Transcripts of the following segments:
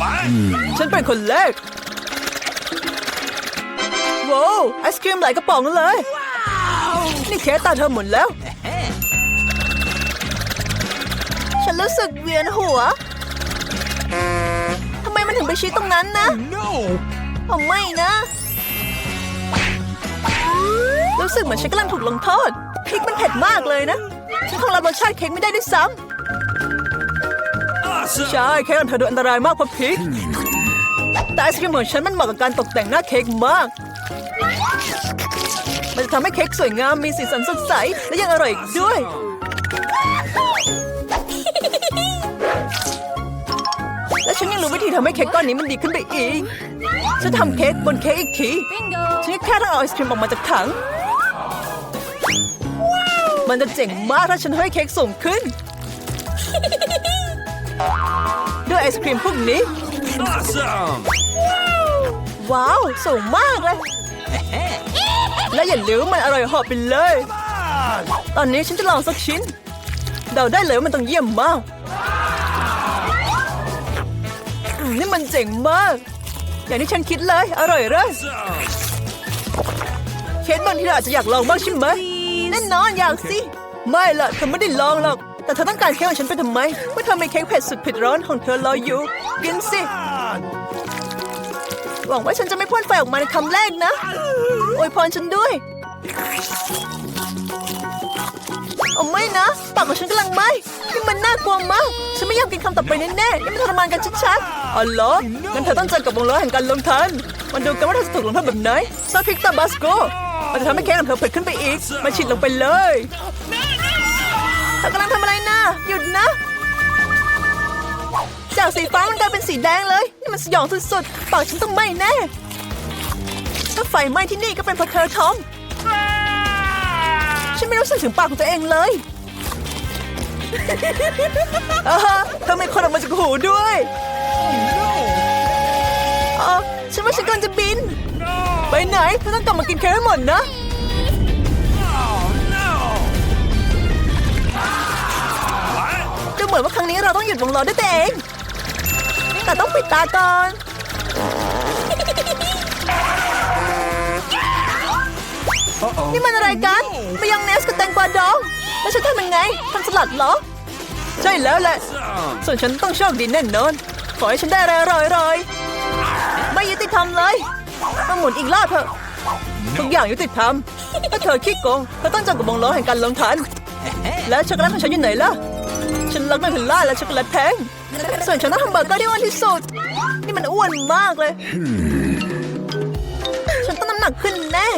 What? ฉันเป็นคนแรกว้าวไอศครีมหลายกระป๋องเลย นี่เค้กตาเธอหมดแล้ว ฉันรู้สึกเวียนหัว ทำไมมันถึงไปชี้ตรงนั้นนะ No! ผมไม่นะ รู้สึกเหมือนฉันกำลังถูกลงโทษพริกมันเผ็ดมากเลยนะ ฉันคงรับรสชาติเค้กไม่ได้ด้วยซ้ำ Awesome! ใช่เค้กของเธอดูอันตรายมากเพราะพริก แต่ไอศครีมของฉันมันเหมาะกับการตกแต่งหน้าเค้กมาก มันจะทำให้เค้กสวยงามมีสีสันสดใส และยังอร่อยอีกด้วย และฉันยังรู้วิธีทำให้เค้กก้อนนี้มันดีขึ้นไปอีก ฉันทำเค้กบนเค้กอีกที ฉันแค่ต้องเอาไอศครีมออกมาจากถัง มันจะเจ๋งมากถ้าฉันให้เค้กสูงขึ้น ด้วยไอศครีมพวกนี้ Awesome! ว้าวสูงมากเลย และอย่าลืมมันอร่อยเหอบไปเลย ตอนนี้ฉันจะลองสักชิ้น เดาได้เลยว่ามันต้องเยี่ยมมากอืมนี่มันเจ๋งมาก อย่างที่ฉันคิดเลย อร่อยเลย Awesome! เค้กบางทีเราอาจจะอยากลองบ้างใช่ไหมแน่นอนอยากสิ ไม่ล่ะเธอไม่ได้ลองหรอก แต่เธอต้องการเค้กของฉันไปทำไมเมื่อเธอมีเค้กเผ็ดสุดเผ็ดร้อนของเธอรออยู่ กินสิ หวังว่าฉันจะไม่พ่นไฟออกมาในคำแรกนะอวยพรฉันด้วยโอ้ไม่นะปากของฉันกำลังไหมนี่มันน่ากลัวมาก ฉันไม่อยากกินคำต่อไปแน่ๆนี่มันทรมานกันชัดๆอ๋อเหรองั้นเธอต้องเจอกับวงล้อแห่งการลงทันมันดูกันว่าเธอจะถูกลงโทษแบบไหนซอสพริกตาบาสโกมันจะทำให้เค้กของเธอเผ็ดขึ้นไปอีกมาฉีดลงไปเลย ธอกำลังทำอะไรนะหยุดนะ จากสีฟ้ามันกลายเป็นสีแดงเลย นี่มันสยองสุดๆปากฉันต้องไหม้แน่ ถ้าไฟไหม้ที่นี่ก็เป็นเพราะเธอทอมฉันไม่รู้สึกถึงปากของตัวเองเลยอ่าฮะเธอไม่คนออกมาจากหูด้วยอ๋อฉันว่าฉันกำลังจะบิน ไปไหนเธอต้องกลับมากินเค้กให้หมดนะ เหมือนว่าครั้งนี้เราต้องหยุดวงล้อด้วยตัวเอง แต่ต้องปิดตาก่อน Uh-oh. นี่มันอะไรกันมายองเนสกับแตงกวาดองแล้วฉันทำยังไงทำสลัดเหรอ ใช่แล้วแหละ Awesome! ส่วนฉันต้องโชคดีแน่นอน ขอให้ฉันได้อะไรอร่อยๆไม่ยุติธรรมเลยมาหมุนอีกรอบเถอะทุกอย่างยุติธรรมถ้าเธอขี้โกงเธอต้องเจอกับวงล้อแห่งการลงทัน แล้วช็อกโกแลตของฉันอยู่ไหนล่ะ ฉันรักนันเทลล่าและช็อกโกแลตแพงส่วนฉันต้องทำเบอร์เกอร์ที่อ้วนที่สุด นี่มันอ้วนมากเลย ฉันต้องน้ำหนักขึ้นแน่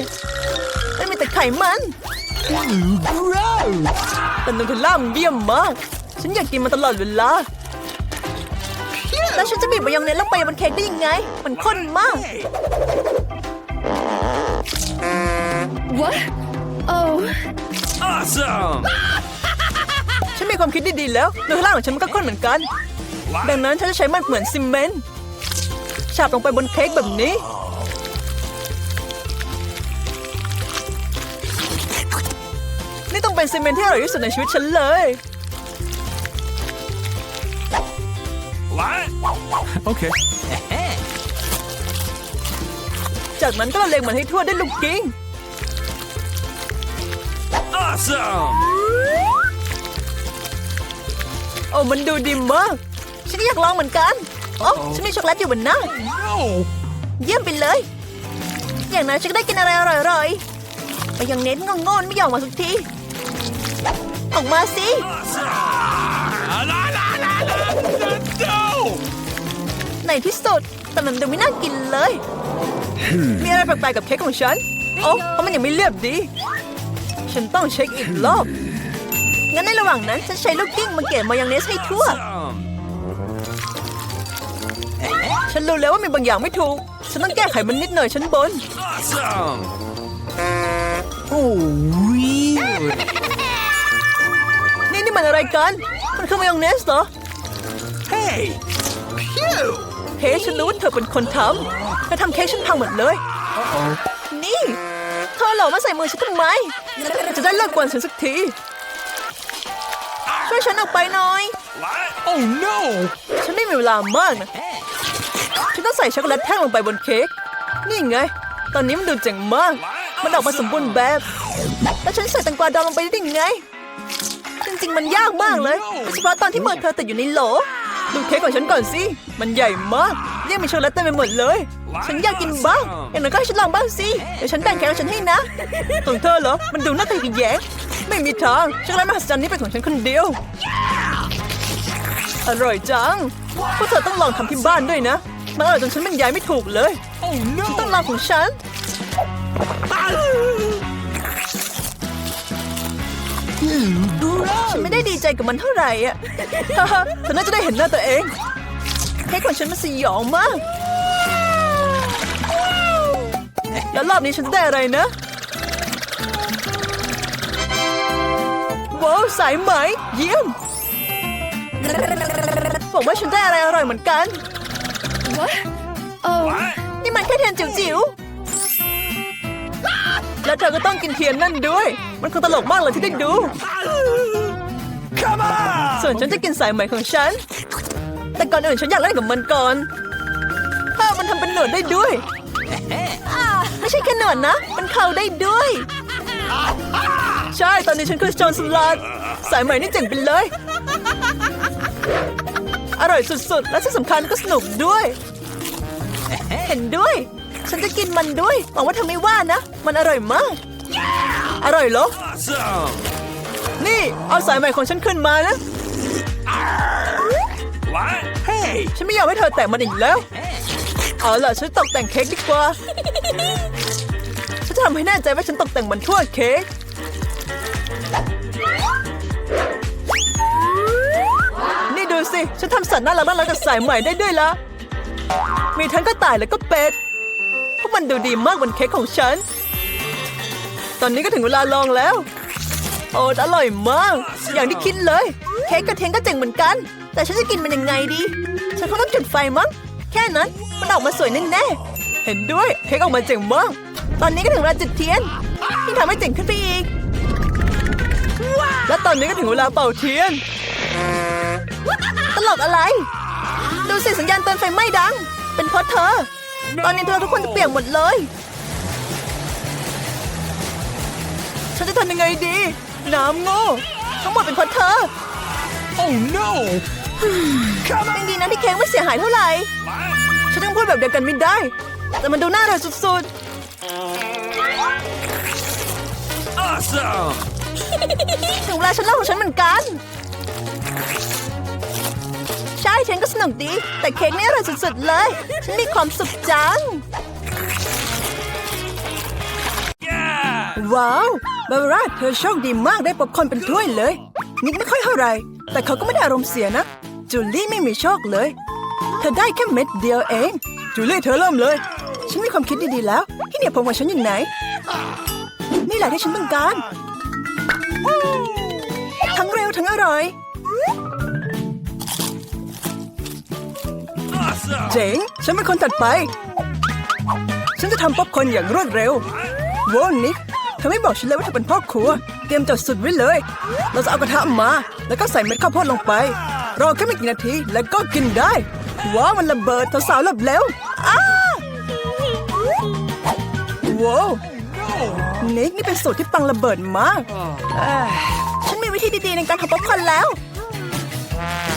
ไม่มีแต่ไขมันแต่นูเทลล่ามันเยี่ยมมาก ฉันอยากกินมันตลอดเวลา แล้วฉันจะบีบมายองเนสลงไปบนเค้กได้ยังไง มันข้นมาก What? Oh, Awesome! ฉันมีความคิดดีๆแล้วนูเทลล่าของฉันมันก็ข้นเหมือนกัน ดังนั้นฉันจะใช้มันเหมือนซีเมนต์ฉาบลงไปบนเค้กแบบนี้ นี่ต้องเป็นซีเมนต์ที่อร่อยที่สุดในชีวิตฉันเลย What? Okay. จากนั้นก็ละเลงมันให้ทั่วด้วยลูกกิ้ง Awesome! โอ้มันดูดีมาก ฉันก็อยากลองเหมือนกัน โอ้ฉันมีช็อกโกแลตอยู่บนหน้า No! เยี่ยมไปเลย อย่างนั้นฉันก็ได้กินอะไรอร่อยๆไปยังเน้นงงๆไม่ยอมมาสักที ออกมาสิ Awesome! La, la, la, la, no! ในที่สุดแต่มันดูไม่น่ากินเลย มีอะไรแปลกๆกับเค้กของฉัน โอ้เพราะมันยังไม่เรียบดี ฉันต้องเช็คอีกรอบ งั้นในระหว่างนั้นฉันใช้ลูกกิ้งมาเกลี่ยมายองเนสให้ทั่ว Awesome! ฉันรู้แล้วว่ามีบางอย่างไม่ถูก ฉันต้องแก้ไขมันนิดหน่อยชั้นบน Awesome! Oh, weird! นี่นี่มันอะไรกัน มันคือมายองเนสเหรอ Hey! Phew! เฮ้ฉันรู้ว่าเธอเป็นคนทำเธอทำเค้กฉันพังหมดเลย Uh-oh. นี่ เธอเหลอมาใส่มือฉันทำไม จะได้เลิกกวนฉันสักที ช่วยฉันออกไปหน่อย What? Oh no! ฉันไม่มีเวลามากนะ ฉันต้องใส่ช็อกโกแลตแท่งลงไปบนเค้ก นี่ไง ตอนนี้มันดูเจ๋งมาก มันออกมาสมบูรณ์แบบ แล้วฉันใส่แตงกวาดองลงไปได้ยังไง จริงๆ มันยากมากเลยโดยเฉพาะตอนที่มือเธอติดอยู่ในโหล ดูเค้กของฉันก่อนสิ มันใหญ่มากยังมีช็อกโกแลตเต็มไปหมดเลย ฉันอยากกินบ้าง อย่างน้อยก็ให้ฉันลองบ้างสิ เดี๋ยวฉันแบ่งแค่ของฉันให้นะของเธอเหรอ มันดูน่าขยแยงไม่มีทางช็อกโกแลตมหัศจรรย์นี้เป็นของฉันคนเดียว อร่อยจัง พวกเธอต้องลองทำที่บ้านด้วยนะ มันอร่อยจนฉันบรรยายไม่ถูกเลย Oh ฉันต้อง no! ลองของฉัน ฉันไม่ได้ดีใจกับมันเท่าไหร่อะเธอน่าจะได้เห็นหน้าตัวเองเค้กของฉันมันสยองมาก แล้วรอบนี้ฉันจะได้อะไรนะ ว้าวสายไหม เยี่ยมบอกว่าฉันได้อะไรอร่อยเหมือนกัน What? Oh, นี่มันแค่เทียนจิ๋วๆ แล้วเธอก็ต้องกินเทียนนั่นด้วย มันคงตลกมากเลยที่ได้ดู Come on! ส่วนฉันจะกินสายไหมของฉัน แต่ก่อนอื่นฉันอยากเล่นกับมันก่อนถ้ามันทำเป็นหนวดได้ด้วยอ่า ไม่ใช่แค่หนวดนะ มันเข่าได้ด้วย ใช่ตอนนี้ฉันคือโจนสลัดสายไหมนี่เจ๋งไปเลย อร่อยสุดๆ และที่สำคัญก็สนุกด้วย เห็นด้วย ฉันจะกินมันด้วยหวังว่าเธอไม่ว่านะ มันอร่อยมาก อร่อยเหรอ Awesome! นี่ เอาสายใหม่ของฉันขึ้นมานะ What? Hey! ฉันไม่อยากให้เธอแตะมันอีกแล้ว เอาล่ะฉันตกแต่งเค้กดีกว่าฉันจะ ทำให้แน่ใจว่าฉันตกแต่งมันทั่วเค้กนี่ดูสิ ฉันทำสัตว์น่ารักน่ารักกับสายใหม่ได้ด้วยละมีทั้งกระต่ายและก็เป็ดพวกมันดูดีมากบนเค้กของฉัน ตอนนี้ก็ถึงเวลาลองแล้ว โอ้อร่อยมาก อย่างที่คิดเลย เค้กกระเทียมก็เจ๋งเหมือนกัน แต่ฉันจะกินมันยังไงดี ฉันคงต้องจุดไฟมั้ง แค่นั้น มันออกมาสวยแน่ๆเห็นด้วย เค้กออกมาเจ๋งมาก ตอนนี้ก็ถึงเวลาจุดเทียนที่ทำให้เจ๋งขึ้นไปอีก และตอนนี้ก็ถึงเวลาเป่าเทียน ตลกอะไร ดูสิสัญญาณเตือนไฟไหม้ดัง เป็นเพราะเธอ ตอนนี้เธอทุกคนจะเปียกหมดเลย ฉันจะทำยังไงดี น้ำโง่ทั้งหมดเป็นเพราะเธอ Oh no! Come ยังดีนะที่เค้กไม่เสียหายเท่าไหร่ ฉันต้องพูดแบบเดียวกันไม่ได้ แต่มันดูน่าอร่อยสุด Awesome! ๆถึงเวลาฉันเล่าของฉันเหมือนกัน ใช่ฉันก็สนุกดี แต่เค้กนี่อร่อยสุดๆเลย ฉันมีความสุขจัง Yeah! ว้าวบาบาร่าเธอโชคดีมากได้ป๊อปคอร์นเป็นถ้วยเลย นิกไม่ค่อยเท่าไหรแต่เขาก็ไม่ได้อารมณ์เสียนะ จูลี่ไม่มีโชคเลย เธอได้แค่เม็ดเดียวเอง จูลี่เธอเริ่มเลย ฉันมีความคิดดีๆแล้ว ที่เหนี่ยผมของฉันอยู่ไหน นี่แหละที่ฉันต้องการ ทั้งเร็วทั้งอร่อย เจ๋ง ฉันเป็นคนถัดไป ฉันจะทำป๊อปคอนอย่างรวดเร็วโว้นิกเธอไม่บอกฉันเลยว่าเธอเป็นพ่อครัว เตรียมจัดสุดไว้เลย เราจะเอากระทะมา แล้วก็ใส่เม็ดข้าวโพดลงไป รอแค่ไม่กี่นาทีแล้วก็กินได้ ว้าวมันระเบิดสาวๆหลบเร็วอ้า ว้าวนิกนี่เป็นสูตรที่ปังระเบิดมากเอ้ยฉันมีวิธีดีๆในการทำป๊อปคอร์นแล้ว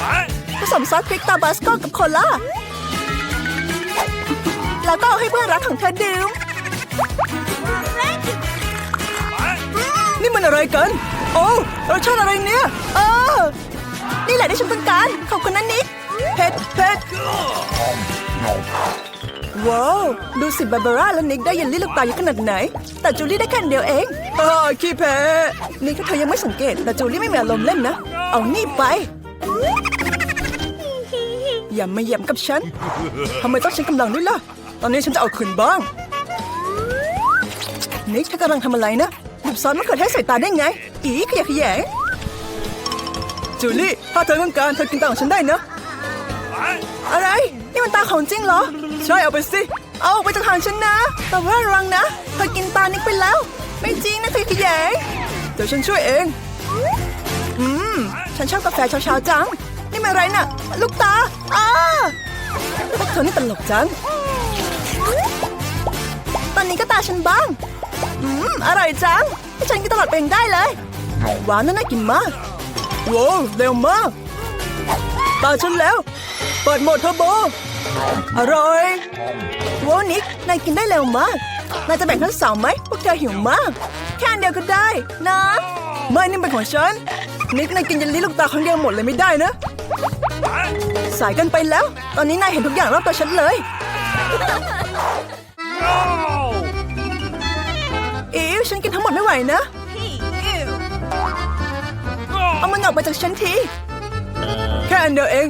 What? ผสมซอสพริกตาบาสโกกับโคลาแล้วก็เอาให้เพื่อนรักของเธอดื่ม What? นี่มันอะไรกัน โอ้รสชาติอะไรเนี่ย เออ นี่แหละที่ฉันต้องการ ขอบคุณนะนิก เผ็ดเผ็ด ว้าว ดูสิบาบาร่าและนิกได้เยลลี่ลูกตาเยอะขนาดไหน แต่จูลี่ได้แค่เดียวเองเออขี้แพ้นี่ถ้าเธอยังไม่สังเกต แต่จูลี่ไม่มีอารมณ์เล่นนะ เอานี่ไป อย่ามาเหยียบกับฉันทำไมต้องใช้กำลังด้วยล่ะ ตอนนี้ฉันจะเอาคืนบ้าง นิกเธอกำลังทำอะไรนะหยิบซ้อสมะเขือเทศใส่ตาได้ไง อีขยะแขยงจูลี่ ถ้าเธอต้องการเธอกินตาของฉันได้นะ อะไร มันตาของจริงเหรอ ใช่เอาไปสิ เอาออกไปจากทางฉันนะ แต่ว่าระวังนะเธอกินตานิกไปแล้ว ไม่จริงนะขยะแขยงเดี๋ยวฉันช่วยเอง อืม ฉันชอบกาแฟเช้าๆจัง นี่มันอะไรน่ะ ลูกตาอ้าพวกเธอนี่ตลกจัง ตอนนี้ก็ตาฉันบ้าง อืม อร่อยจังให้ฉันกินตลอดเองได้เลย หวานน่าน่ากินมากว้าวเร็วมากตาฉันแล้ว เปิดโหมดเทอร์โบ อร่อยโว้วนิกนายกินได้เร็วมากนายจะแบ่งทั้งสองไหมพวกเธอหิวมาก แค่อันเดียวก็ได้นะไม่นี่เป็นของฉันนิกนายกินเยันลิ้ลูกตาครั้งเดียวหมดเลยไม่ได้นะ สายเกันไปแล้ว ตอนนี้นายเห็นทุกอย่างรอบตัวฉันเลย อิวฉันกินทั้งหมดไม่ไหวนะเอามันออกไปจากฉันที แค่อันเดียวเอง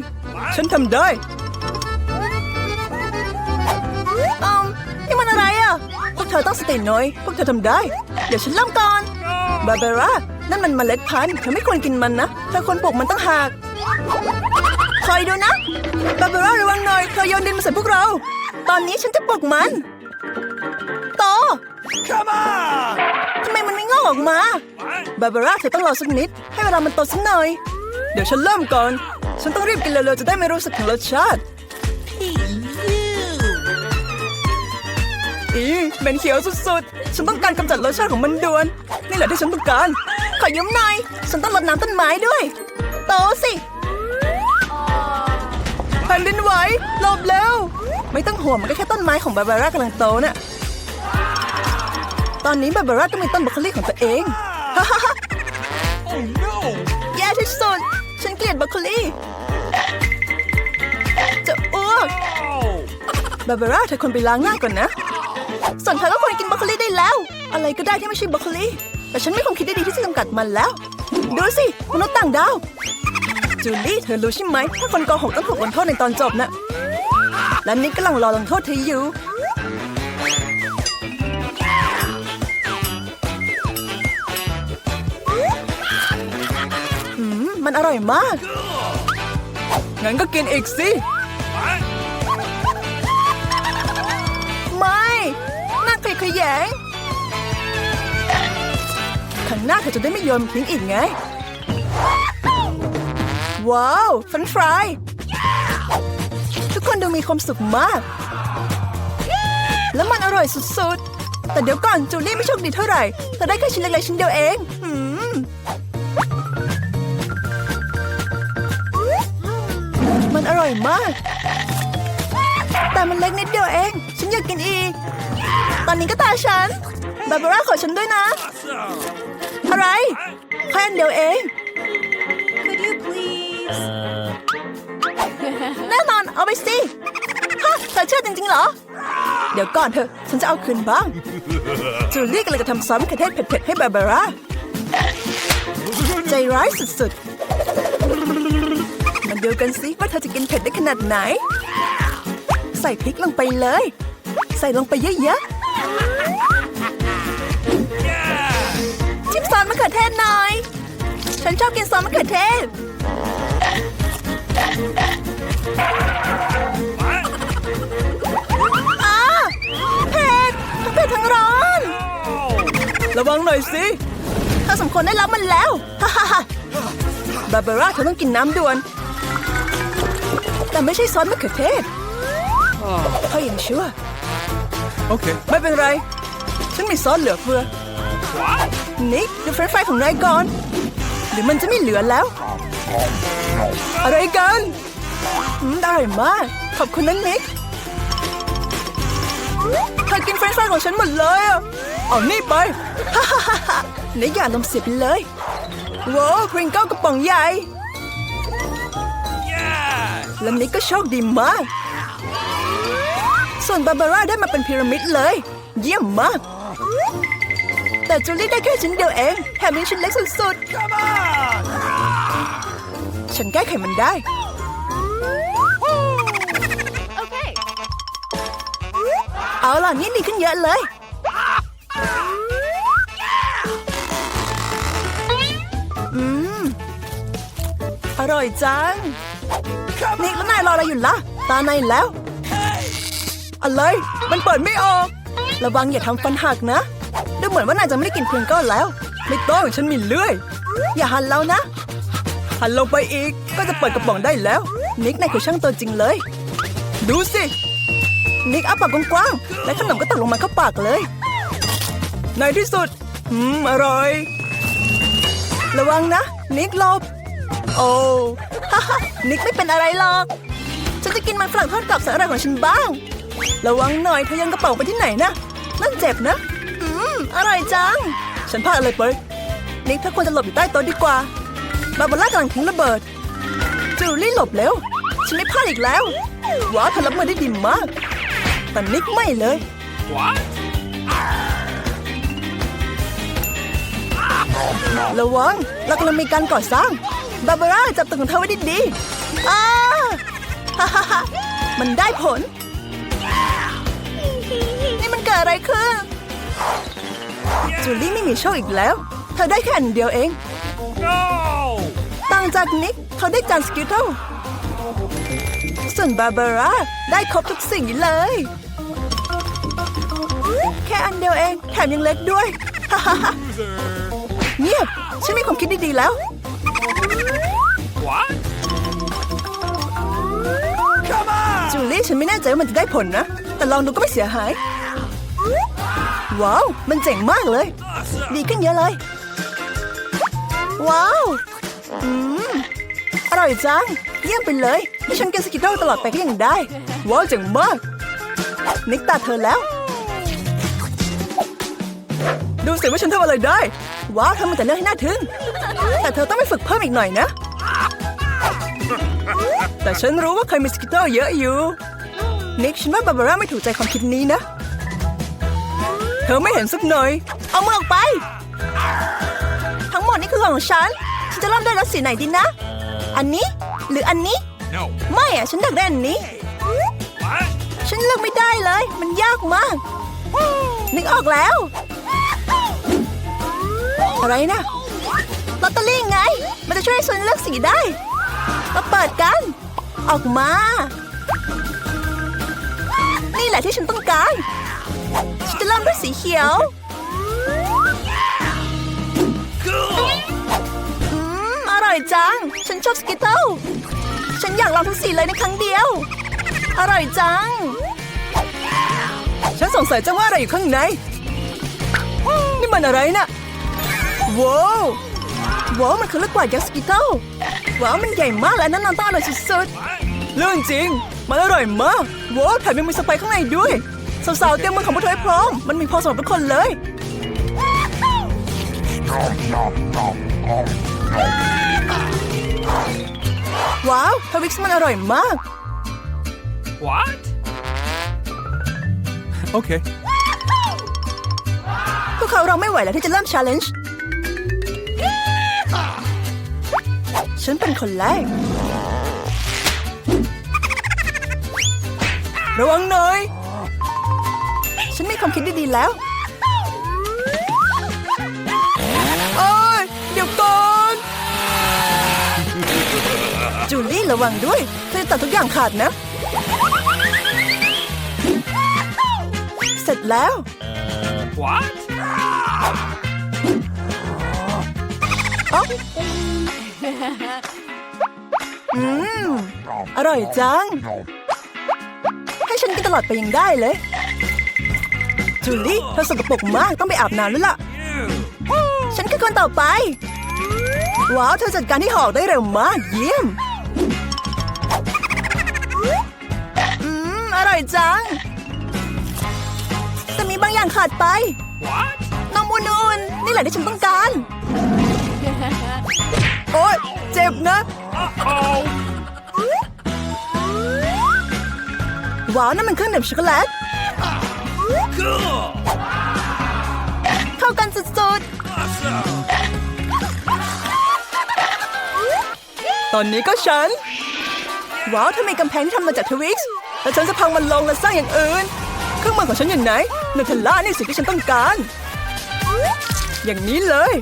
ฉันทำได้ วกเธอต้องสติหน่อย พวกเธอทำได้ เดี๋ยวฉันเริ่มก่อน บาบาร่า นั่นมันเมล็ดพันธุ์เธอไม่ควรกินมันนะ เธอควรปลูกมันตั้งหาก คอยดูนะ บาบาร่าระวังหน่อย เธอโยนดินมาใส่พวกเรา ตอนนี้ฉันจะปลูกมัน โต Come on! ทำไมมันไม่งอกออกมา บาบาร่าเธอต้องรอสักนิด ให้เวลามันโตสักหน่อย เดี๋ยวฉันเริ่มก่อน ฉันต้องรีบกินเร็วๆจะได้ไม่รู้สึกถึงรสชาติ อีเหม็นเขียวสุดๆ ฉันต้องการกำจัดรสชาติของมันด่วน นี่แหละที่ฉันต้องการ ขอยืมหน่อย ฉันต้องรดน้ำต้นไม้ด้วย โตสิแผ่นดินไหวหลบเร็ว ไม่ต้องห่วงมันก็แค่ต้นไม้ของบาบาร่ากำลังโตน่ะ ตอนนี้บาบาร่าก็มีต้นบรอกโคลีของตัวเอง Oh no! แย่ที่สุด ฉันเกลียดบรอกโคลีจะอ้วก Oh! บาบาร่าเธอควรไปล้างหน้าก่อนนะ ส่วนเธอก็ควรกินบรอกโคลีได้แล้ว อะไรก็ได้ที่ไม่ใช่บรอกโคลี แต่ฉันไม่คงคิดได้ดีที่จะจำกัดมันแล้ว ดูสิมนุษย์ต่างดาว จูลี่เธอรู้ใช่ไหมถ้าคนโกหกต้องถูกลงโทษในตอนจบนะและนิกกำลังรอลงโทษเธออยู่อืมมันอร่อยมาก งั้นก็กินอีกสิ ยดขยงครั้งหน้าเธอจะได้ไม่โยนมันทิ้งอีกไง ว้าวฟรนฟราย ทุกคนดูมีความสุขมาก แล้วมันอร่อยสุดๆ แต่เดี๋ยวก่อนจูลี่ไม่โชคดีเท่าไหร่เธอได้แค่ชิ้นเล็กๆชิ้นเดียวเองมมันอร่อยมาก แต่มันเล็กนิดเดียวเอง ฉันอยากกินอีก ตอนนี้ก็ตาฉันบาบาร่าขอฉันด้วยนะ Awesome! อะไรแค่อันเดียวเอง Could you please? แน่นอนเอาไปสิฮะเธอเชื่อจริงๆเหรอ เดี๋ยวก่อนเถอะ ฉันจะเอาคืนบ้าง จูลี่กำลังจะทำซอสมะเขือเทศเผ็ดๆ ให้บาบาร่า ใจร้ายสุดๆมาดูกันสิว่าเธอจะกินเผ็ดได้ขนาดไหน ใส่พริกลงไปเลย ใส่ลงไปเยอะๆ Yeah! ชิมซอสมะเขือเทศหน่อย ฉันชอบกินซอสมะเขือเทศ อ้าเผ็ดทั้งเผ็ดทั้งร้อน Oh! ระวังหน่อยสิเธอสมควรได้รับมันแล้วฮ่าฮ่าฮ่าบาบาร่าเธอต้องกินน้ำด่วน แต่ไม่ใช่ซอสมะเขือเทศเธอยังชั่ว Okay. ไม่เป็นไร ฉันมีซอสเหลือเฟือ What? นิกดูเฟรนฟรายของนายก่อน หรือมันจะไม่เหลือแล้ว อะไรกันอืมอร่อยมาก ขอบคุณนะนิกเธอกินเฟรนฟรายของฉันหมดเลยอะเอานี่ไปฮ่าฮ่าฮ่าฮ่านิกอย่าลมเสียไปเลยว้าวพริงเกิลกระป๋องใหญ่ Yeah! และนิกก็โชคดีมาก ส่วนบาบาร่าได้มาเป็นพีระมิดเลย เยี่ยมมาก แต่จูลี่ได้แค่ชิ้นเดียวเอง แถมยังชิ้นเล็กสุด Come on! ๆฉันแก้ไขมันได้ Okay. เอาล่ะนี่ดีขึ้นเยอะเลย อืม อร่อยจัง นี่แล้วนายรออะไรอยู่ล่ะ ตานายแล้ว อะไร มันเปิดไม่ออก ระวังอย่าทำฟันหักนะ ดูเหมือนว่านายจะไม่ได้กินเพลงก็แล้ว ไม่ต้องฉันมีเลื่อย อย่าหันแล้วนะ หันลงไปอีก ก็จะเปิดกระป๋องได้แล้ว นิกนายคือช่างตัวจริงเลย ดูสิ นิกอ้าปากกว้างๆ และขนมก็ตกลงมาเข้าปากเลย ในที่สุด อืม อร่อย ระวังนะ นิกหลบ โอ้ฮ่าฮ่านิกไม่เป็นอะไรหรอก ฉันจะกินมันฝรั่งทอดกรอบแสนอร่อยของฉันบ้าง ระวังหน่อยเธอโยังกระเป๋าไปที่ไหนนะ นั่นเจ็บนะ อืมอร่อยจัง ฉันพลาดอะไรไปนิกเธอควรจะหลบอยู่ใต้โต๊ะดีกว่า บาบาร่ากำลังทิ้งระเบิด จูลี่หลบเร็วฉันไม่พลาดอีกแล้ว ว้าวเธอรับมือได้ดีมาก แต่นิกไม่เลย What? ระวังเรากำลังมีการก่อสร้าง บาบาร่าจับตัวของเธอไว้ดีๆอ้าฮ่าฮ่าฮ่ามันได้ผลนี่มันเกิดอะไรขึ้น จูลี่ไม่มีโชคอีกแล้ว เธอได้แค่อันเดียวเอง No! ต่างจากนิกเขาได้จานสกิทเทิลส่วนบาบาร่าได้ครบทุกสิ่งเลย แค่อันเดียวเอง แถมยังเล็กด้วย เงียบ ฉันมีความคิดดีๆแล้ว What? Come on! จูลี่ฉันไม่แน่ใจว่ามันจะได้ผลนะ แต่ลองดูก็ไม่เสียหาย ว้าว มันเจ๋งมากเลย ดีขึ้นเยอะเลย ว้าว อืม อร่อยจัง เยี่ยมไปเลยถ้าฉันกินสกิทเทิลตลอดไปก็ยังได้ ว้าวเจ๋งมาก นิกตาเธอแล้ว ดูสิว่าฉันทำอะไรได้ ว้าวทำมันแต่เรื่องให้น่าทึ่ง แต่เธอต้องไปฝึกเพิ่มอีกหน่อยนะ แต่ฉันรู้ว่าเคยมีสกิทเทิลเยอะอยู่ นิกฉันว่าบาบาร่าไม่ถูกใจความคิดนี้นะ เธอไม่เห็นสักหน่อย เอามือออกไป ทั้งหมดนี่คือของฉัน ฉันจะเริ่มด้วยรสสีไหนดีนะ อันนี้หรืออันนี้ No. ไม่อะฉันอยากได้อันนี้ What? ฉันเลือกไม่ได้เลย มันยากมาก นึกออกแล้ว อะไรนะลอตเตอรี่ไง มันจะช่วยให้ฉันเลือกสีได้ มาเปิดกัน ออกมา นี่แหละที่ฉันต้องการฉันจะ เริ่มด้วยสีเขียว Cool! อืมอร่อยจัง ฉันชอบสกิตเทิลฉันอยากลองทุกสีเลยในครั้งเดียว อร่อยจัง ฉันสงสัยจังว่าอะไรอยู่ข้างใน นี่มันอะไรนะว้าวว้าวมันคือลูกกวาดยักษ์สกิตเทิลว้าวมันใหญ่มากและน้ำนอนต้องอร่อยสุดๆเรื่องจริง มันอร่อยมากว้าวแถมยังมีสไปซ์ข้างในด้วย สาวๆเตรียมมือของพวกเธอให้พร้อม มันมีพอสำหรับทุกคนเลย ว้าวทวิกซ์มันอร่อยมาก What? Okay. พวกเขาเราไม่ไหวแล้วที่จะเริ่ม challenge ฉันเป็นคนแรกระวังหน่อยฉันมี ความคิดดีๆแล้ว โอ้ยเดี๋ยวก่อน จูลี่ระวังด้วย เธอจะตัดทุกอย่างขาดนะ เสร็จแล้ว What? อ๋ออืม อร่อยจัง ให้ฉันกินตลอดไปยังได้เลย จูลี่เธอสกปรกมากต้องไปอาบน้ำแล้วล่ะ ฉันคือคนต่อไป ว้าว เธอจัดการที่หอกได้เร็วมากเยี่ยม อืม อร่อยจัง แต่มีบางอย่างขาดไป What? นมอุ่นๆนี่แหละที่ฉันต้องการ โอ๊ย เจ็บนะว้าวนั่นมันเครื่องดื่มช็อกโกแลต เข้ากันสุดๆ ตอนนี้ก็ฉัน ว้าวถ้ามีกำแพงที่ทำมาจากทวิกซ์แล้วฉันจะพังมันลงและสร้างอย่างอื่น เครื่องมือของฉันอยู่ไหนนูเทลล่านี่สิ่งที่ฉันต้องการ อย่างนี้เลย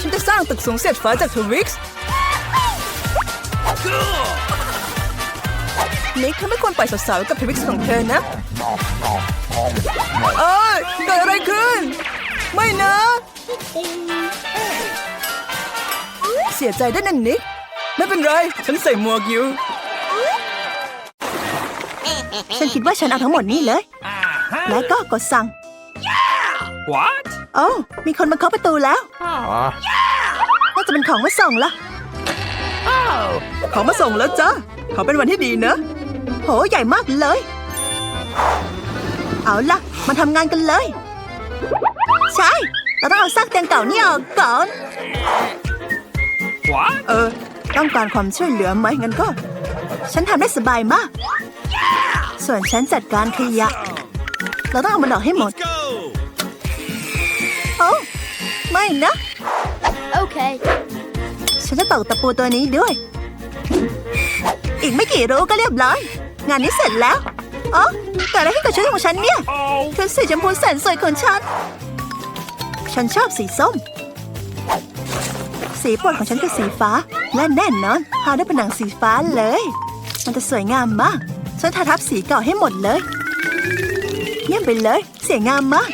ฉันจะสร้างตึกสูงเสียดฟ้าจากทวิกซ์ นิกเธอไม่ควรปล่อยสาวๆกับทวิกซ์ของเธอนะเอ้ยเกิดอะไรขึ้น ไม่นะ เสียใจด้วยนั่นนิกไม่เป็นไร ฉันใส่หมวกอยู่ ฉันคิดว่าฉันเอาทั้งหมดนี้เลย แล้วก็กดสั่ง What? โอ้ามีคนมาเคาะประตูแล้วน่าจะเป็นของมาส่งละของมาส่งแล้วจ้าขอเป็นวันที่ดีนะโหใหญ่มากเลย เอาล่ะ มาทำงานกันเลย ใช่ เราต้องเอาซากเตียงเก่านี่ออกก่อน What? เออ ต้องการความช่วยเหลือไหมงั้นก็ ฉันทำได้สบายมาก ส่วนฉันจัดการขยะ เราต้องเอามันออกให้หมด Go! โอ้ไม่นะ Okay. ฉันจะตอกตะปูตัวนี้ด้วย อีกไม่กี่รู้ก็เรียบร้อย งานนี้เสร็จแล้วอ๋อเกิดอะไรขึ้กับชุดของฉันเนี่ยชุดสีชมพูแสนสวยของฉัน ฉันชอบสีส้ม สีโปรดของฉันคือสีฟ้า และแน่นอนทาด้วยผนังสีฟ้าเลย มันจะสวยงามมาก ฉันทาทับสีเก่าให้หมดเลย เยี่ยมไปเลย เสียงามมาก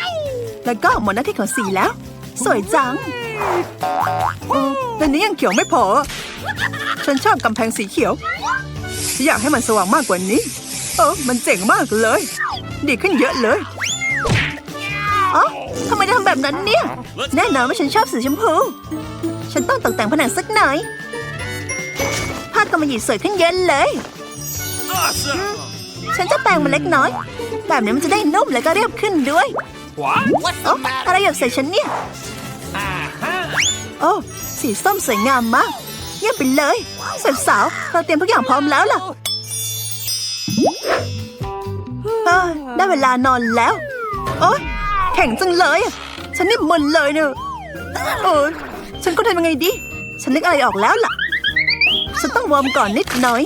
แล้วก็หมดหน้าที่ของสีแล้ว สวยจังอืมแต่นี้ยังเขียวไม่พอ ฉันชอบกำแพงสีเขียว ฉันอยากให้มันสว่างมากกว่านี้ เออ มันเจ๋งมากเลย ดีขึ้นเยอะเลยอ๋อทำไมทำแบบนั้นเนี่ย แน่นอนว่าฉันชอบสีชมพู ฉันต้องตกแต่งผนังสักหน่อย ภาพกำมะหยี่สวยขึ้นเยอะเลย Awesome! ฉันจะแปรงมันเล็กน้อย แบบนี้มันจะได้นุ่มและก็เรียบขึ้นด้วย What? โอ้อะไรหยดใส่ฉันเนี่ย Uh-huh. โอ้ สีส้มสวยงามมากเยี่ยมไปเลยสาวสาวๆเราเตรียมทุกอย่างพร้อมแล้วล่ะเอ้ยได้เวลานอนแล้ว โอ๊ยแข็งจังเลย ฉันนี่มึนเลยเนอะโอ้ฉันก็ทำยังไงดี ฉันนึกอะไรออกแล้วล่ะ ฉันต้องวอร์มก่อนนิดหน่อย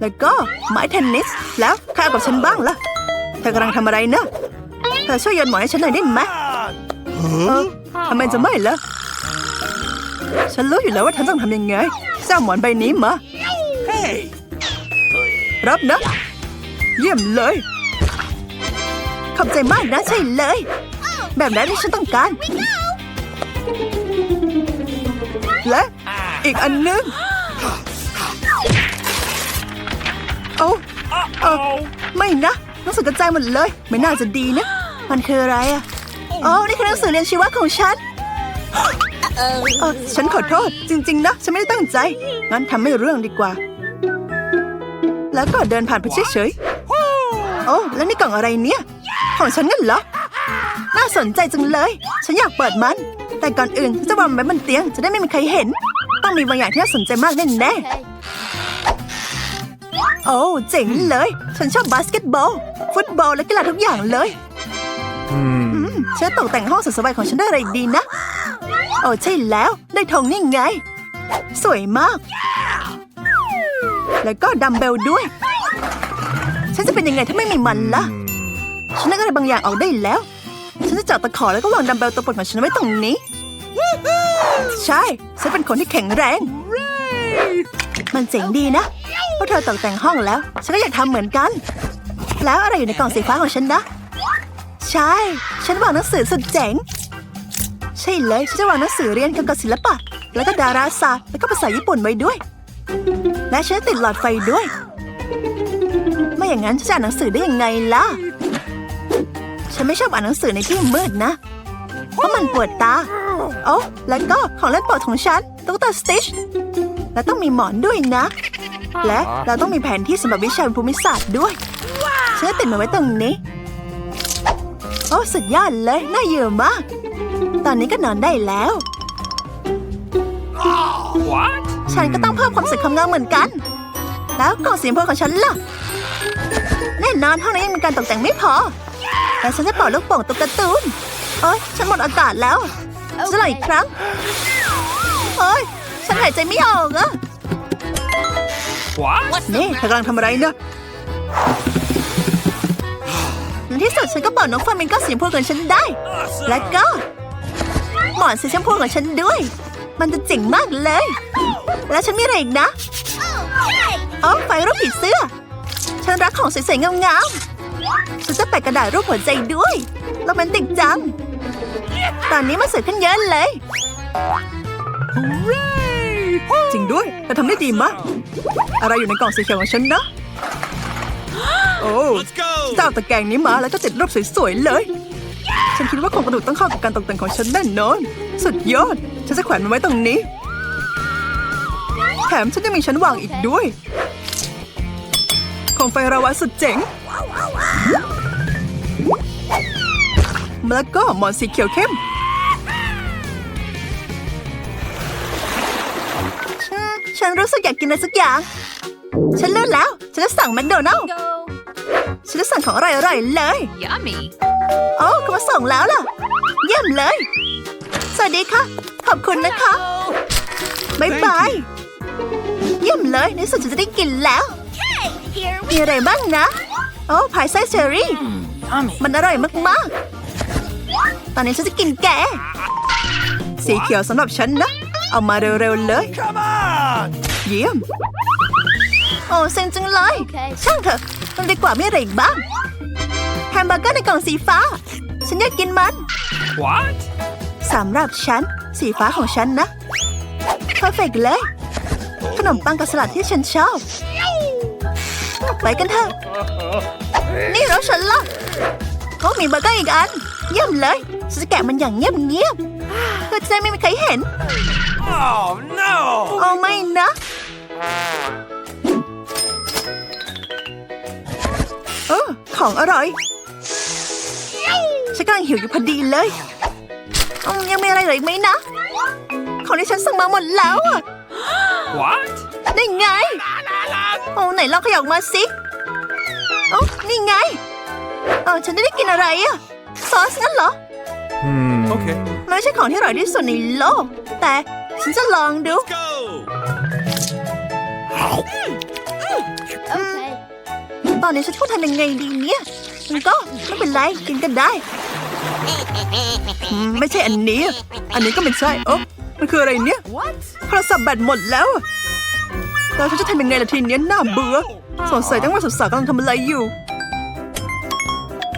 แล้วก็ไม้เทนนิส แล้วใครเอากับฉันบ้างล่ะ เธอกำลังทำอะไรเนอะเธอช่วยโยนหมอนให้ฉันหน่อยได้ไหมเออทำไมจะไม่ล่ะ ฉันรู้อยู่แล้วว่าฉันต้องทำยังไงเจ้าหมอนใบนี้มา Hey! รับนะ เยี่ยมเลย ขอบใจมากนะใช่เลย แบบนั้นที่ฉันต้องการ และอีกอันนึงโอ้เออ Uh-oh! ไม่นะหนังสือกระจายหมดเลย ไม่น่าจะดีนะ มันคืออะไรอะอ๋อนี่คือหนังสือเรียนชีวะของฉัน เออฉันขอโทษ จริง ๆ นะ ฉันไม่ได้ตั้งใจ งั้นทำไม่เรื่องดีกว่า แล้วก็เดินผ่านไปเฉยๆโอ้แล้วนี่กล่องอะไรเนี่ย ของฉันงั้นเหรอ น่าสนใจจังเลย ฉันอยากเปิดมัน แต่ก่อนอื่นฉันจะวางมันไว้บนเตียงจะได้ไม่มีใครเห็น ต้องมีบางอย่างที่น่าสนใจมากแน่ๆ Okay. โอ้เจ๋งเลย ฉันชอบบาสเกตบอล ฟุตบอลและกีฬาทุกอย่างเลยอืมฉันตกแต่งห้องสุดสบายของฉันได้อะไรอีกดีนะโอ้ใช่แล้ว ได้ธงนี่ไง สวยมาก แล้วก็ดัมเบลด้วย ฉันจะเป็นยังไงถ้าไม่มีมันล่ะ ฉันนึกอะไรบางอย่างออกได้แล้ว ฉันจะจับตะขอแล้วก็วางดัมเบลตัวปรดของฉันไว้ตรงนี้ ใช่ ฉันเป็นคนที่แข็งแรง มันเจ๋งดีนะพวกเธอตกแต่งห้องแล้ว ฉันก็อยากทำเหมือนกัน แล้วอะไรอยู่ในกล่องสีฟ้าของฉันนะ ใช่ ฉันวางหนังสือสุดเจ๋ง ใช่เลยฉันจะวางหนังสือเรียนเกี่ยวกับศิลปะ แล้วก็ดาราศาสตร์แล้วก็ภาษาญี่ปุ่นไว้ด้วย และฉันติดหลอดไฟด้วย ไม่อย่างนั้นฉันจะอ่านหนังสือได้ยังไงล่ะ ฉันไม่ชอบอ่านหนังสือในที่มืดนะ เพราะมันปวดตา โอ้แล้วก็ของเล่นโปรดของฉันตุ๊กตาสติชและต้องมีหมอนด้วยนะ และเราต้องมีแผนที่สำหรับวิชาภูมิศาสตร์ด้วยฉันติดมาไว้ตรงนี้ โอ้สุดยอดเลยน่าเยอมาก ตอนนี้ก็นอนได้แล้ว What? ฉันก็ต้องเพิ่มความสวยความงามเหมือนกัน แล้วกล่องสีชมพูของฉันล่ะ แน่นอนห้องนี้ยังมีการตกแต่งไม่พอ แต่ฉันจะเป่าลูกโป่งตุ๊กตาตูนโอ้ยฉันหมดอากาศแล้วจะลองอีกครั้งโอ้ยฉันหายใจไม่ออกอะ What? นี่เธอกำลังทำอะไรเนะในที่สุดฉันก็เป่านกฟลามิงโก้สีชมพูของฉันได้ Awesome! และก็ห มอนสีชมพูของฉันด้วย มันจะเจ๋งมากเลย แล้วฉันมีอะไรอีกนะอ๋อไฟรูปผีเสื้อ ฉันรักของสวยๆงามๆฉันจะแปะกระดาษรูปหัวใจด้วยโรแมนติกจัง ตอนนี้มันสวยขึ้นเยอะเลย Hooray! จริงด้วยเธอทำได้ดีมาก อะไรอยู่ในกล่องสีเขียวของฉันนะ โอ้ Let's go! จะเอาตะแกรงนี้มาแล้วก็ติดรูปสวยๆเลย ฉันคิดว่าโครงกระดูกต้องเข้ากับการตกแต่งของฉันแน่นอน สุดยอด ฉันจะแขวนมันไว้ตรงนี้ แถมฉันยังมีชั้นวางอีกด้วยโคมไฟระวะสุดเจ๋งแล้วก็หมอนสีเขียวเข้ม ฉันรู้สึกอยากกินอะไรสักอย่าง ฉันเลือกแล้ว ฉันจะสั่งแมคโดนัลล์ Go. ฉันจะสั่งของอร่อยๆเลย Yummy. โอ้เขา มาส่งแล้วล่ะ เยี่ยมเลย สวัสดีค่ะ ขอบคุณนะคะบายบาย เยี่ยมเลยในที่สุดฉันจะได้กินแล้ว Here มีอะไรบ้างนะ โอ้พายไส้เชอรี่ มันอร่อยมากๆ ตอนนี้ฉันจะกินแกะสีเขียวสำหรับฉันนะ เอามาเร็วๆเลย Come on! เยี่ยม โอ้เซ็งจังเลยโอเคช่างเถอะมันดีกว่ามีอะไรอีกบ้างแฮมเบอร์เกอร์ในกล่องสีฟ้า ฉันอยากกินมัน What? สำหรับฉัน สีฟ้าของฉันนะเพอร์เฟกเลย ขนมปังกับสลัดที่ฉันชอบ ไปกันเถอะ นี่รถฉันล่ะก็มีเบอร์เกอร์อีกอัน เยี่ยมเลยฉันจะแกะมันอย่างเงียบๆเพื่อจะได้ไม่มีใครเห็น Oh no! โอ้ไม่นะ เออของอร่อย ฉันกำลังหิวอยู่พอดีเลยอืมยังมีอะไรเหลืออีกไหมนะ ของที่ฉันสั่งมาหมดแล้วอะ What? ได้ไง โอ้ไหนลองขยับออกมาสิโอ้นี่ไงเออฉันไม่ได้กินอะไรอะซอสงั้นเหรอ Okay. มันไม่ใช่ของที่อร่อยที่สุดในโลก แต่ฉันจะลองดู Go! Okay. ตอนนี้ฉันควรทำยังไงดีเนี่ยมันก็ไม่เป็นไรกินกันได้อืม ไม่ใช่อันนี้ อันนี้ก็ไม่ใช่โอ้มันคืออะไรเนี่ย What? โทรศัพท์แบตหมดแล้วอะแล้วฉันจะทำยังไงล่ะทีเนี้ยน่าเบื่อสงสัยตั้งว่าสาวๆกำลังทำอะไรอยู่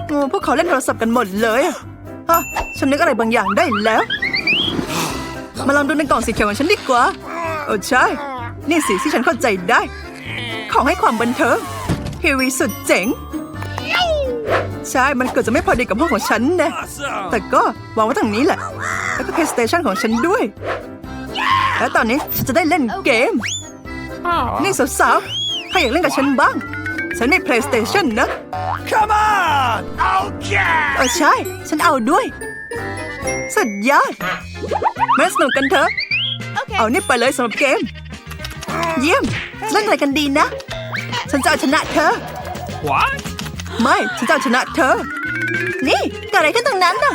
โอ้พวกเขาเล่นโทรศัพท์กันหมดเลยอะอะฉันนึกอะไรบางอย่างได้แล้ว มาลองดูในกล่องสีเขียวของฉันดีกว่าโอ้ใช่ นี่สีที่ฉันเข้าใจได้ ของให้ความบันเทิงทีวีสุดเจ๋ง ใช่ มันเกิดจะไม่พอดีกับห้องของฉันนะ Awesome! แต่ก็วางไว้ตรงนี้แหละ แล้วก็ PlayStation ของฉันด้วย และตอนนี้ฉันจะได้เล่นเกม นี่สาวๆ ใครอยากเล่นกับฉันบ้าง ฉันใน PlayStation นะ Come on! Okay! เออใช่ ฉันเอาด้วย สุดยอดมาสนุกกันเถอะ Okay. เอานี่ไปเลยสำหรับเกม เยี่ยมจะเล่นอะไรกันดีนะ ฉันจะเอาชนะเธอ What? ไม่ฉันจะเอาชนะเธอ นี่เกิดอะไรขึ้นตรงนั้นน่ะ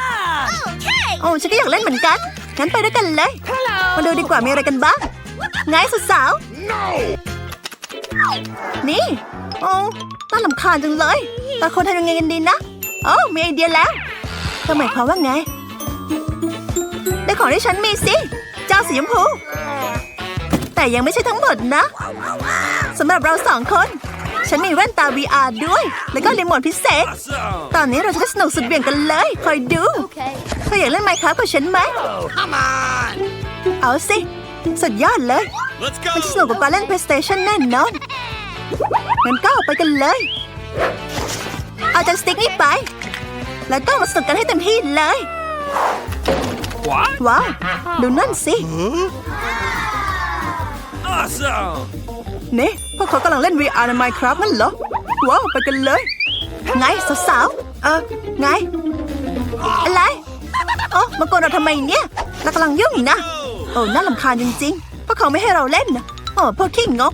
Okay. โอ้ฉันก็อยากเล่นเหมือนกันงั้นไปด้วยกันเลยมาดูดีกว่ามีอะไรกันบ้างไงสาว No! ๆนี่ โอ้น่าลำคาญจังเลยแต่คนทำยังไงกันดีนะโอ้มีไอเดียแล้วเธอหมายความว่าไง ได้ของที่ฉันมีสิ เจ้าสีชมพู แต่ยังไม่ใช่ทั้งหมดนะสำหรับเราสองคน ฉันมีแว่นตา VR ด้วย แล้วก็รีโมทพิเศษ Awesome! ตอนนี้เราจะได้สนุกสุดเบี่ยงกันเลย คอยดู Okay. เธออยากเล่นไมค์ครับกับฉันไหม Come on! เอาสิ สุดยอดเลย Let's มันจะสนุกกว่า go! การเล่น PlayStation แน่นอนงั้นก็ไปกันเลย เอาจันสติ๊กนี่ไป แล้วก็มาสนุกกันให้เต็มที่เลย What? ว้าว ดูนั่นสิ Awesome! นี่พวกเขากำลังเล่น VR ใน Minecraft นั่นเหรอ ว้าว ไปกันเลย ไงสาวๆ เออ ไง อะไรโอ้มากวนเราทำไมเนี่ยเรากำลังยุ่งอยู่นะ โอ้ น่าลำคาญจริงๆ พวกเขาไม่ให้เราเล่นนะโอ้พวกขี้งก